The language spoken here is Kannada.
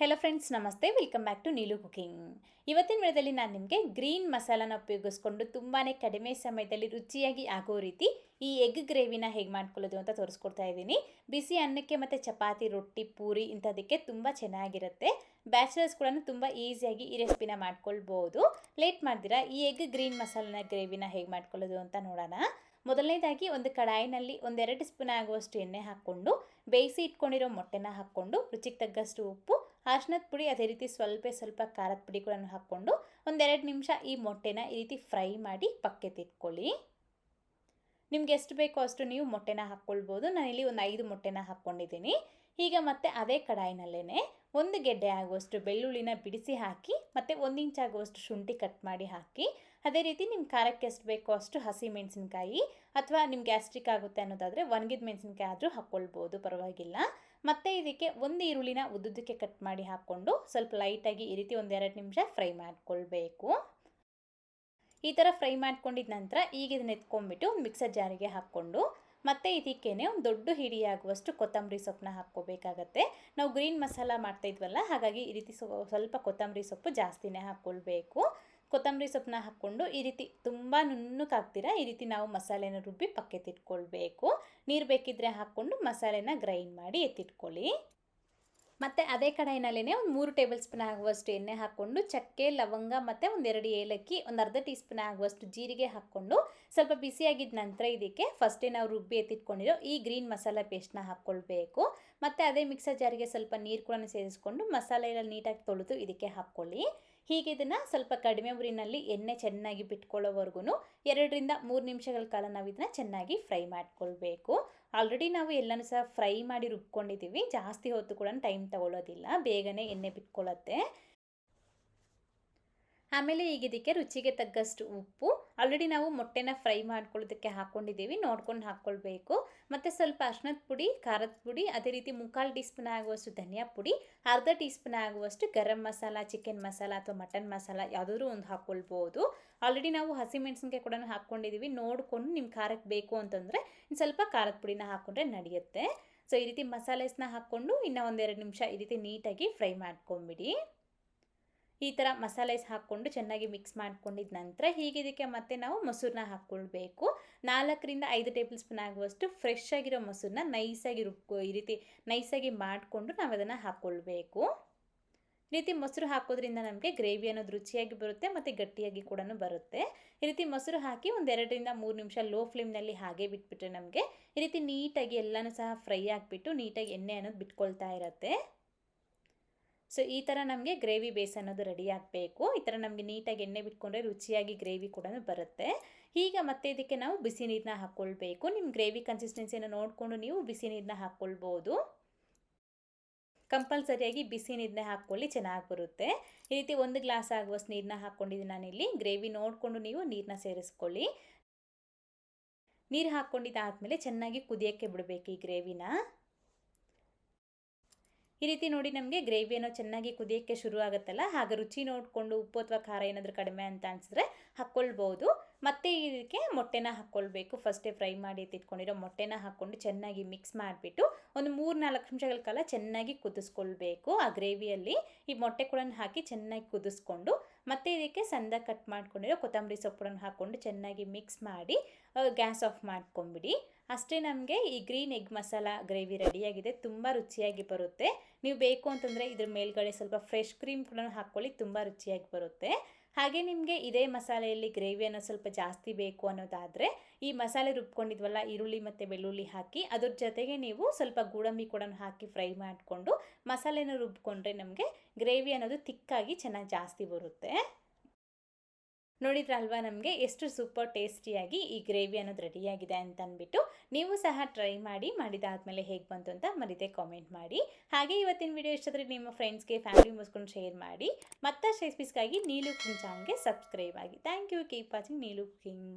ಹೆಲೋ ಫ್ರೆಂಡ್ಸ್ ನಮಸ್ತೆ. Welcome back to Neelu cooking ಇವತ್ತಿನ ವಿಡಿಯೋದಲ್ಲಿ ನಾನು ನಿಮಗೆ ಗ್ರೀನ್ ಮಸಾಲಾನ ಉಪಯೋಗಿಸ್ಕೊಂಡು ತುಂಬಾ ಕಡಿಮೆ ಸಮಯದಲ್ಲಿ ರುಚಿಯಾಗಿ ಆಗೋ ರೀತಿ ಈ ಎಗ್ ಗ್ರೇವಿನ ಹೇಗೆ ಮಾಡ್ಕೊಳ್ಳೋದು ಅಂತ ತೋರಿಸ್ಕೊಡ್ತಾ ಇದ್ದೀನಿ. ಬಿಸಿ ಅನ್ನಕ್ಕೆ ಮತ್ತು ಚಪಾತಿ, ರೊಟ್ಟಿ, ಪೂರಿ ಇಂಥದಕ್ಕೆ ತುಂಬ ಚೆನ್ನಾಗಿರುತ್ತೆ. ಬ್ಯಾಚಲರ್ಸ್ ಕೂಡ ತುಂಬ ಈಸಿಯಾಗಿ ಈ ರೆಸಿಪಿನ ಮಾಡ್ಕೊಳ್ಬೋದು. ಲೇಟ್ ಮಾಡ್ದಿರಾ? ಈ ಎಗ್ ಗ್ರೀನ್ ಮಸಾಲಾನ ಗ್ರೇವಿನ ಹೇಗೆ ಮಾಡ್ಕೊಳ್ಳೋದು ಅಂತ ನೋಡೋಣ. ಮೊದಲನೇದಾಗಿ ಒಂದು ಕಡಾಯಿನಲ್ಲಿ ಒಂದೆರಡು ಸ್ಪೂನ್ ಆಗುವಷ್ಟು ಎಣ್ಣೆ ಹಾಕ್ಕೊಂಡು, ಬೇಯಿಸಿ ಇಟ್ಕೊಂಡಿರೋ ಮೊಟ್ಟೆನ ಹಾಕ್ಕೊಂಡು, ರುಚಿಗೆ ತಗ್ಗಷ್ಟು ಉಪ್ಪು ಅರ್ಶಿನದ ಪುಡಿ, ಅದೇ ರೀತಿ ಸ್ವಲ್ಪ ಸ್ವಲ್ಪ ಖಾರದ ಪುಡಿ ಕೂಡ ಹಾಕ್ಕೊಂಡು ಒಂದೆರಡು ನಿಮಿಷ ಈ ಮೊಟ್ಟೆನ ಈ ರೀತಿ ಫ್ರೈ ಮಾಡಿ ಪಕ್ಕೆ ತಿಟ್ಕೊಳ್ಳಿ ನಿಮ್ಗೆ ಎಷ್ಟು ಬೇಕೋ ಅಷ್ಟು ನೀವು ಮೊಟ್ಟೆನ ಹಾಕ್ಕೊಳ್ಬೋದು. ನಾನಿಲ್ಲಿ ಒಂದು ಐದು ಮೊಟ್ಟೆನ ಹಾಕ್ಕೊಂಡಿದ್ದೀನಿ. ಈಗ ಮತ್ತೆ ಅದೇ ಕಡಾಯಿನಲ್ಲೇ ಒಂದು ಗೆಡ್ಡೆ ಆಗುವಷ್ಟು ಬೆಳ್ಳುಳ್ಳಿನ ಬಿಡಿಸಿ ಹಾಕಿ ಮತ್ತೆ ಒಂದು ಇಂಚ್ ಆಗುವಷ್ಟು ಶುಂಠಿ ಕಟ್ ಮಾಡಿ ಹಾಕಿ, ಅದೇ ರೀತಿ ನಿಮ್ಮ ಖಾರಕ್ಕೆ ಎಷ್ಟು ಬೇಕೋ ಅಷ್ಟು ಹಸಿ ಮೆಣಸಿನ್ಕಾಯಿ ಅಥವಾ ನಿಮ್ಗೆ ಗ್ಯಾಸ್ಟ್ರಿಕ್ ಆಗುತ್ತೆ ಅನ್ನೋದಾದರೆ, ಒಣಗಿದ ಮೆಣಸಿನ್ಕಾಯಿ ಆದರೂ ಹಾಕ್ಕೊಳ್ಬೋದು. ಪರವಾಗಿಲ್ಲ. ಮತ್ತು ಇದಕ್ಕೆ ಒಂದು ಈರುಳ್ಳಿನ ಉದ್ದುದಕ್ಕೆ ಕಟ್ ಮಾಡಿ ಹಾಕ್ಕೊಂಡು ಸ್ವಲ್ಪ ಲೈಟಾಗಿ ಈ ರೀತಿ ಒಂದೆರಡು ನಿಮಿಷ ಫ್ರೈ ಮಾಡ್ಕೊಳ್ಬೇಕು. ಈ ಥರ ಫ್ರೈ ಮಾಡ್ಕೊಂಡಿದ ನಂತರ ಈಗ ಇದನ್ನ ಎತ್ಕೊಂಡ್ಬಿಟ್ಟು ಮಿಕ್ಸರ್ ಜಾರಿಗೆ ಹಾಕ್ಕೊಂಡು ಮತ್ತು ಇದಕ್ಕೇನೆ ಒಂದು ದೊಡ್ಡ ಹಿಡಿಯಾಗುವಷ್ಟು ಕೊತ್ತಂಬರಿ ಸೊಪ್ಪನ್ನ ಹಾಕ್ಕೋಬೇಕಾಗತ್ತೆ. ನಾವು ಗ್ರೀನ್ ಮಸಾಲ ಮಾಡ್ತಾ ಇದ್ವಲ್ಲ, ಹಾಗಾಗಿ ಈ ರೀತಿ ಸ್ವಲ್ಪ ಕೊತ್ತಂಬರಿ ಸೊಪ್ಪು ಜಾಸ್ತಿನೇ ಹಾಕ್ಕೊಳ್ಬೇಕು. ಕೊತ್ತಂಬರಿ ಸೊಪ್ಪನ್ನ ಹಾಕ್ಕೊಂಡು ಈ ರೀತಿ ತುಂಬ ನುಣ್ಣಕ್ಕಾಗ್ತೀರಾ ಈ ರೀತಿ ನಾವು ಮಸಾಲೆನ ರುಬ್ಬಿ ಪಕ್ಕೆತ್ತಿಟ್ಕೊಳ್ಬೇಕು ನೀರು ಬೇಕಿದ್ದರೆ ಹಾಕ್ಕೊಂಡು ಮಸಾಲೆನ ಗ್ರೈಂಡ್ ಮಾಡಿ ಎತ್ತಿಟ್ಕೊಳ್ಳಿ. ಮತ್ತು ಅದೇ ಕಡಾಯಿನಲ್ಲೇ ಒಂದು ಮೂರು ಟೇಬಲ್ ಸ್ಪೂನ್ ಆಗುವಷ್ಟು ಎಣ್ಣೆ ಹಾಕ್ಕೊಂಡು, ಚಕ್ಕೆ, ಲವಂಗ ಮತ್ತು ಒಂದೆರಡು ಏಲಕ್ಕಿ, ಒಂದು ಅರ್ಧ ಟೀ ಸ್ಪೂನ್ ಆಗುವಷ್ಟು ಜೀರಿಗೆ ಹಾಕ್ಕೊಂಡು, ಸ್ವಲ್ಪ ಬಿಸಿಯಾಗಿದ್ದ ನಂತರ ಇದಕ್ಕೆ ಫಸ್ಟೇ ನಾವು ರುಬ್ಬಿ ಎತ್ತಿಟ್ಕೊಂಡಿರೋ ಈ ಗ್ರೀನ್ ಮಸಾಲ ಪೇಸ್ಟ್ನ ಹಾಕ್ಕೊಳ್ಬೇಕು. ಮತ್ತು ಅದೇ ಮಿಕ್ಸರ್ ಜಾರಿಗೆ ಸ್ವಲ್ಪ ನೀರು ಕೂಡ ಸೇರಿಸ್ಕೊಂಡು ಮಸಾಲೆ ಎಲ್ಲ ನೀಟಾಗಿ ತೊಳೆದು ಇದಕ್ಕೆ ಹಾಕ್ಕೊಳ್ಳಿ. ಹೀಗೆ ಇದನ್ನು ಸ್ವಲ್ಪ ಕಡಿಮೆ ಉರಿನಲ್ಲಿ ಎಣ್ಣೆ ಚೆನ್ನಾಗಿ ಬಿಟ್ಕೊಳ್ಳೋವರೆಗೂ ಎರಡರಿಂದ ಮೂರು ನಿಮಿಷಗಳ ಕಾಲ ನಾವು ಇದನ್ನು ಚೆನ್ನಾಗಿ ಫ್ರೈ ಮಾಡ್ಕೊಳ್ಬೇಕು. ಆಲ್ರೆಡಿ ನಾವು ಎಲ್ಲನೂ ಸಹ ಫ್ರೈ ಮಾಡಿ ರುಬ್ಕೊಂಡಿದ್ದೀವಿ ಜಾಸ್ತಿ ಹೊತ್ತು ಕೂಡ ಟೈಮ್ ತಗೊಳ್ಳೋದಿಲ್ಲ ಬೇಗನೆ ಎಣ್ಣೆ ಬಿಟ್ಕೊಳ್ಳುತ್ತೆ. ಆಮೇಲೆ ಈಗ ಇದಕ್ಕೆ ರುಚಿಗೆ ತಗ್ಗಷ್ಟು ಉಪ್ಪು. ಆಲ್ರೆಡಿ ನಾವು ಮೊಟ್ಟೆನ ಫ್ರೈ ಮಾಡ್ಕೊಳ್ಳೋದಕ್ಕೆ ಹಾಕ್ಕೊಂಡಿದ್ದೀವಿ, ನೋಡ್ಕೊಂಡು ಹಾಕ್ಕೊಳ್ಬೇಕು. ಮತ್ತು ಸ್ವಲ್ಪ ಅರ್ಶಿನದ ಪುಡಿ, ಖಾರದ ಪುಡಿ, ಅದೇ ರೀತಿ ಮುಕ್ಕಾಲು ಟೀ ಸ್ಪೂನ್ ಆಗುವಷ್ಟು ಧನಿಯಾ ಪುಡಿ, ಅರ್ಧ ಟೀ ಸ್ಪೂನ್ ಆಗುವಷ್ಟು ಗರಂ ಮಸಾಲ, ಚಿಕನ್ ಮಸಾಲ ಅಥವಾ ಮಟನ್ ಮಸಾಲ ಯಾವುದಾದ್ರೂ ಒಂದು ಹಾಕ್ಕೊಳ್ಬೋದು. ಆಲ್ರೆಡಿ ನಾವು ಹಸಿಮೆಣಸಿನ್ಕಾಯಿ ಕೂಡ ಹಾಕ್ಕೊಂಡಿದ್ದೀವಿ. ನೋಡಿಕೊಂಡು ನಿಮ್ಮ ಖಾರಕ್ಕೆ ಬೇಕು ಅಂತಂದರೆ ಇನ್ನು ಸ್ವಲ್ಪ ಖಾರದ ಪುಡಿನ ಹಾಕ್ಕೊಂಡ್ರೆ ನಡೆಯುತ್ತೆ. ಸೊ ಈ ರೀತಿ ಮಸಾಲೆಸ್ನ ಹಾಕ್ಕೊಂಡು ಇನ್ನೂ ಒಂದೆರಡು ನಿಮಿಷ ಈ ರೀತಿ ನೀಟಾಗಿ ಫ್ರೈ ಮಾಡ್ಕೊಂಬಿಡಿ. ಈ ಥರ ಮಸಾಲೆಸ್ ಹಾಕ್ಕೊಂಡು ಚೆನ್ನಾಗಿ ಮಿಕ್ಸ್ ಮಾಡ್ಕೊಂಡಿದ ನಂತರ ಹೀಗೆ ಇದಕ್ಕೆ ಮತ್ತೆ ನಾವು ಮೊಸರನ್ನ ಹಾಕ್ಕೊಳ್ಬೇಕು. ನಾಲ್ಕರಿಂದ ಐದು ಟೇಬಲ್ ಸ್ಪೂನ್ ಆಗುವಷ್ಟು ಫ್ರೆಶ್ ಆಗಿರೋ ಮೊಸರನ್ನ ನೈಸಾಗಿ ರುಬ್ಕೊ, ಈ ರೀತಿ ನೈಸಾಗಿ ಮಾಡಿಕೊಂಡು ನಾವು ಅದನ್ನು ಹಾಕ್ಕೊಳ್ಬೇಕು. ಈ ರೀತಿ ಮೊಸರು ಹಾಕೋದ್ರಿಂದ ನಮಗೆ ಗ್ರೇವಿ ಅನ್ನೋದು ರುಚಿಯಾಗಿ ಬರುತ್ತೆ ಮತ್ತು ಗಟ್ಟಿಯಾಗಿ ಕೂಡ ಬರುತ್ತೆ. ಈ ರೀತಿ ಮೊಸರು ಹಾಕಿ ಒಂದು ಎರಡರಿಂದ ಮೂರು ನಿಮಿಷ ಲೋ ಫ್ಲೇಮ್ನಲ್ಲಿ ಹಾಗೆ ಬಿಟ್ಬಿಟ್ರೆ ನಮಗೆ ಈ ರೀತಿ ನೀಟಾಗಿ ಎಲ್ಲನೂ ಸಹ ಫ್ರೈ ಆಗಿಬಿಟ್ಟು ನೀಟಾಗಿ ಎಣ್ಣೆ ಅನ್ನೋದು ಬಿಟ್ಕೊಳ್ತಾ ಇರುತ್ತೆ. ಸೊ ಈ ಥರ ನಮಗೆ ಗ್ರೇವಿ ಬೇಸ್ ಅನ್ನೋದು ರೆಡಿ ಆಗಬೇಕು. ಈ ಥರ ನಮಗೆ ನೀಟಾಗಿ ಎಣ್ಣೆ ಬಿಟ್ಕೊಂಡ್ರೆ ರುಚಿಯಾಗಿ ಗ್ರೇವಿ ಕೂಡ ಬರುತ್ತೆ. ಈಗ ಮತ್ತೆ ಇದಕ್ಕೆ ನಾವು ಬಿಸಿ ನೀರನ್ನ ಹಾಕ್ಕೊಳ್ಬೇಕು ನಿಮ್ಮ ಗ್ರೇವಿ ಕನ್ಸಿಸ್ಟೆನ್ಸಿಯನ್ನು ನೋಡಿಕೊಂಡು ನೀವು ಬಿಸಿ ನೀರನ್ನ ಹಾಕ್ಕೊಳ್ಬೋದು ಕಂಪಲ್ಸರಿಯಾಗಿ ಬಿಸಿ ನೀರನ್ನ ಹಾಕ್ಕೊಳ್ಳಿ, ಚೆನ್ನಾಗಿ ಬರುತ್ತೆ. ಈ ರೀತಿ ಒಂದು ಗ್ಲಾಸ್ ಆಗುವಷ್ಟು ನೀರನ್ನ ಹಾಕ್ಕೊಂಡಿದ್ದೀನಿ ನಾನಿಲ್ಲಿ. ಗ್ರೇವಿ ನೋಡಿಕೊಂಡು ನೀವು ನೀರನ್ನ ಸೇರಿಸ್ಕೊಳ್ಳಿ. ನೀರು ಹಾಕ್ಕೊಂಡಿದ್ದಾದಮೇಲೆ ಚೆನ್ನಾಗಿ ಕುದಿಯೋಕ್ಕೆ ಬಿಡಬೇಕು ಈ ಗ್ರೇವಿನ ಈ ರೀತಿ ನೋಡಿ ನಮಗೆ ಗ್ರೇವಿ ಏನೋ ಚೆನ್ನಾಗಿ ಕುದಿಯೋಕ್ಕೆ ಶುರು ಆಗುತ್ತಲ್ಲ ಹಾಗೆ ರುಚಿ ನೋಡಿಕೊಂಡು ಉಪ್ಪು ಅಥವಾ ಖಾರ ಏನಾದರೂ ಕಡಿಮೆ ಅಂತ ಅನಿಸಿದ್ರೆ ಹಾಕ್ಕೊಳ್ಬೋದು. ಮತ್ತು ಇದಕ್ಕೆ ಮೊಟ್ಟೆನ ಹಾಕ್ಕೊಳ್ಬೇಕು. ಫಸ್ಟೇ ಫ್ರೈ ಮಾಡಿ ಎತ್ತಿಟ್ಕೊಂಡಿರೋ ಮೊಟ್ಟೆನ ಹಾಕ್ಕೊಂಡು ಚೆನ್ನಾಗಿ ಮಿಕ್ಸ್ ಮಾಡಿಬಿಟ್ಟು ಒಂದು ಮೂರು ನಾಲ್ಕು ನಿಮಿಷಗಳ ಕಾಲ ಚೆನ್ನಾಗಿ ಕುದಿಸ್ಕೊಳ್ಬೇಕು. ಆ ಗ್ರೇವಿಯಲ್ಲಿ ಈ ಮೊಟ್ಟೆ ಕೂಡ ಹಾಕಿ ಚೆನ್ನಾಗಿ ಕುದಿಸ್ಕೊಂಡು, ಮತ್ತೆ ಇದಕ್ಕೆ ಸಂದ ಕಟ್ ಮಾಡ್ಕೊಂಡಿರೋ ಕೊತ್ತಂಬರಿ ಸೊಪ್ಪುಗಳನ್ನು ಹಾಕ್ಕೊಂಡು ಚೆನ್ನಾಗಿ ಮಿಕ್ಸ್ ಮಾಡಿ ಗ್ಯಾಸ್ ಆಫ್ ಮಾಡ್ಕೊಂಬಿಡಿ. ಅಷ್ಟೇ ನಮಗೆ ಈ ಗ್ರೀನ್ ಎಗ್ ಮಸಾಲ ಗ್ರೇವಿ ರೆಡಿಯಾಗಿದೆ ತುಂಬ ರುಚಿಯಾಗಿ ಬರುತ್ತೆ. ನೀವು ಬೇಕು ಅಂತಂದರೆ ಇದ್ರ ಮೇಲ್ಗಡೆ ಸ್ವಲ್ಪ ಫ್ರೆಶ್ ಕ್ರೀಮ್ ಕೂಡ ಹಾಕ್ಕೊಳ್ಳಿ, ತುಂಬ ರುಚಿಯಾಗಿ ಬರುತ್ತೆ. ಹಾಗೆ ನಿಮಗೆ ಇದೇ ಮಸಾಲೆಯಲ್ಲಿ ಗ್ರೇವಿಯನ್ನು ಸ್ವಲ್ಪ ಜಾಸ್ತಿ ಬೇಕು ಅನ್ನೋದಾದರೆ ಈ ಮಸಾಲೆ ರುಬ್ಕೊಂಡಿದ್ವಲ್ಲ ಈರುಳ್ಳಿ ಮತ್ತು ಬೆಳ್ಳುಳ್ಳಿ ಹಾಕಿ ಅದ್ರ ಜೊತೆಗೆ ನೀವು ಸ್ವಲ್ಪ ಗೋಡಂಬಿ ಕೂಡ ಹಾಕಿ ಫ್ರೈ ಮಾಡಿಕೊಂಡು ಮಸಾಲೆನ ರುಬ್ಕೊಂಡ್ರೆ ನಮಗೆ ಗ್ರೇವಿ ಅನ್ನೋದು ತಿಕ್ಕಾಗಿ ಚೆನ್ನಾಗಿ ಜಾಸ್ತಿ ಬರುತ್ತೆ. ನೋಡಿದ್ರಲ್ವಾ ನಮಗೆ ಎಷ್ಟು ಸೂಪರ್ ಟೇಸ್ಟಿಯಾಗಿ ಈ ಗ್ರೇವಿ ಅನ್ನೋದು ರೆಡಿಯಾಗಿದೆ ಅಂತ ಅಂದ್ಬಿಟ್ಟು ನೀವು ಸಹ ಟ್ರೈ ಮಾಡಿ ಮಾಡಿದಾದ್ಮೇಲೆ ಹೇಗೆ ಬಂತು ಅಂತ ಮರಿದೆ ಕಾಮೆಂಟ್ ಮಾಡಿ. ಹಾಗೆ ಇವತ್ತಿನ ವಿಡಿಯೋ ಇಷ್ಟಾದರೆ ನಿಮ್ಮ ಫ್ರೆಂಡ್ಸ್ಗೆ ಫ್ಯಾಮಿಲಿ ಮುಸ್ಕೊಂಡು ಶೇರ್ ಮಾಡಿ. ಮತ್ತಷ್ಟು ರೆಸಿಪೀಸ್ಗಾಗಿ ನೀಲು ಕುಕಿಂಗ್ ಚಾನಲ್ಗೆ ಸಬ್ಸ್ಕ್ರೈಬ್ ಆಗಿ. Thank you keep watching Neelu cooking.